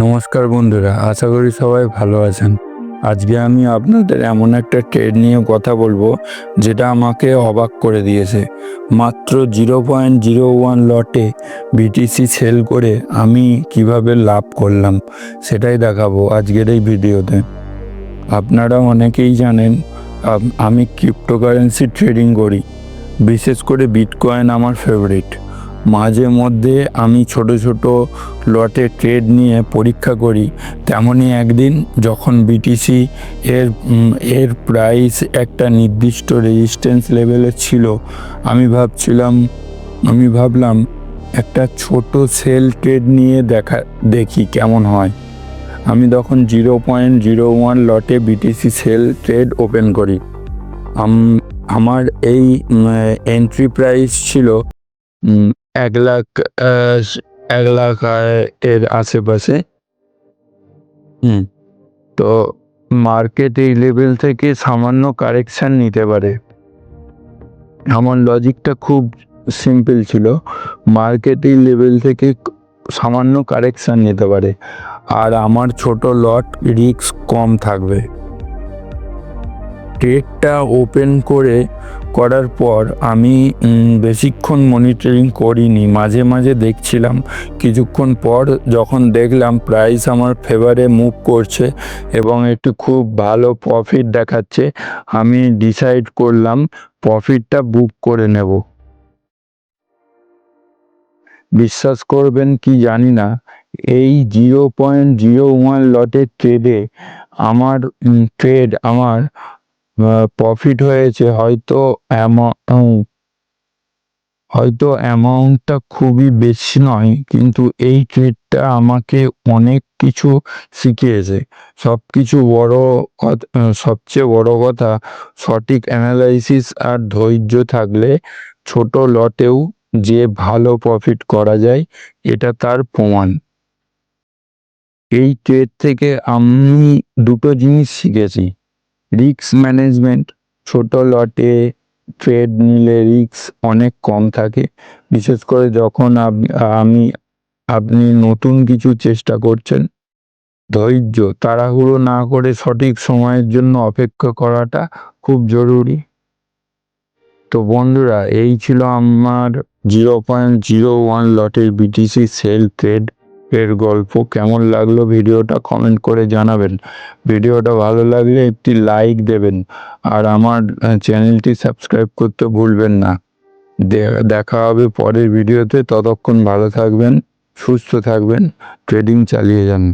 নমস্কার বন্ধুরা, আশা করি সবাই ভালো আছেন। আজকে আমি আপনাদের এমন একটা ট্রেড নিয়ে কথা বলব, যেটা আমাকে অবাক করে দিয়েছে। মাত্র জিরো পয়েন্ট জিরো ওয়ান লটে বিটিসি সেল করে আমি কীভাবে লাভ করলাম, সেটাই দেখাবো আজকের এই ভিডিওতে। আপনারা অনেকেই জানেন, আমি ক্রিপ্টোকারেন্সি ট্রেডিং করি, বিশেষ করে বিটকয়েন আমার ফেভারিট মাঝে মধ্যে আমি ছোট ছোট লটে ট্রেড নিয়ে পরীক্ষা করি। তেমনই একদিন যখন বিটিসি এর এর প্রাইস একটা নির্দিষ্ট রেজিস্ট্যান্স লেভেলে ছিল, আমি ভাবছিলাম, আমি ভাবলাম একটা ছোট সেল ট্রেড নিয়ে দেখা, দেখি কেমন হয়। আমি তখন জিরো পয়েন্ট জিরো ওয়ান লটে বিটিসি সেল ট্রেড ওপেন করি। আমার এই এন্ট্রি প্রাইস ছিল এক লাখ এক লাখ এর আশেপাশে। হুম। তো মার্কেট এই লেভেল থেকে সামান্য কারেকশান নিতে পারে। আমার লজিকটা খুব সিম্পল ছিল। মার্কেট এই লেভেল থেকে সামান্য কারেকশান নিতে পারে। আর আমার ছোট লট রিস্ক কম থাকবে। ট্রেডটা ওপেন করে করার পর আমি বেশিক্ষণ মনিটরিং করিনি। মাঝে মাঝে দেখছিলাম। কিছুক্ষণ পর যখন দেখলাম প্রাইস আমার ফেভারে মুভ করছে এবং একটু খুব ভালো প্রফিট দেখাচ্ছে, আমি ডিসাইড করলাম প্রফিটটা বুক করে নেব। বিশ্বাস করবেন কি জানি না, এই জিরো পয়েন্ট জিরো ওয়ান লটের ট্রেডে আমার ট্রেড আমার প্রফিট হয়েছে, হয়তো হয়তো অ্যামাউন্টটা খুবই বেশি নয়, কিন্তু এই ট্রেডটা আমাকে অনেক কিছু শিখিয়েছে। সব কিছু বড় সবচেয়ে বড় কথা, সঠিক অ্যানালাইসিস আর ধৈর্য থাকলে ছোট লটেও যে ভালো প্রফিট করা যায়, এটা তার প্রমাণ। এই ট্রেড থেকে আমি দুটো জিনিস শিখেছি। রিস্ক ম্যানেজমেন্ট ছোট লটে ট্রেড নিলে রিস্ক অনেক কম থাকে। বিশেষ করে যখন আমি, আপনি নতুন কিছু চেষ্টা করছেন, ধৈর্য, তাড়াহুড়ো না করে সঠিক সময়ের জন্য অপেক্ষা করাটা খুব জরুরি। তো বন্ধুরা, এই ছিল আমার জিরো পয়েন্ট জিরো ওয়ান লটের বিটিসি সেল ট্রেড এর গল্প কেমন লাগল ভিডিওটা কমেন্ট করে জানাবেন। ভিডিওটা ভালো লাগলে একটি লাইক দেবেন। আর আমার চ্যানেলটি সাবস্ক্রাইব করতে ভুলবেন না। দেখা হবে পরের ভিডিওতে। ততক্ষণ ভালো থাকবেন, সুস্থ থাকবেন ট্রেডিং চালিয়ে যান।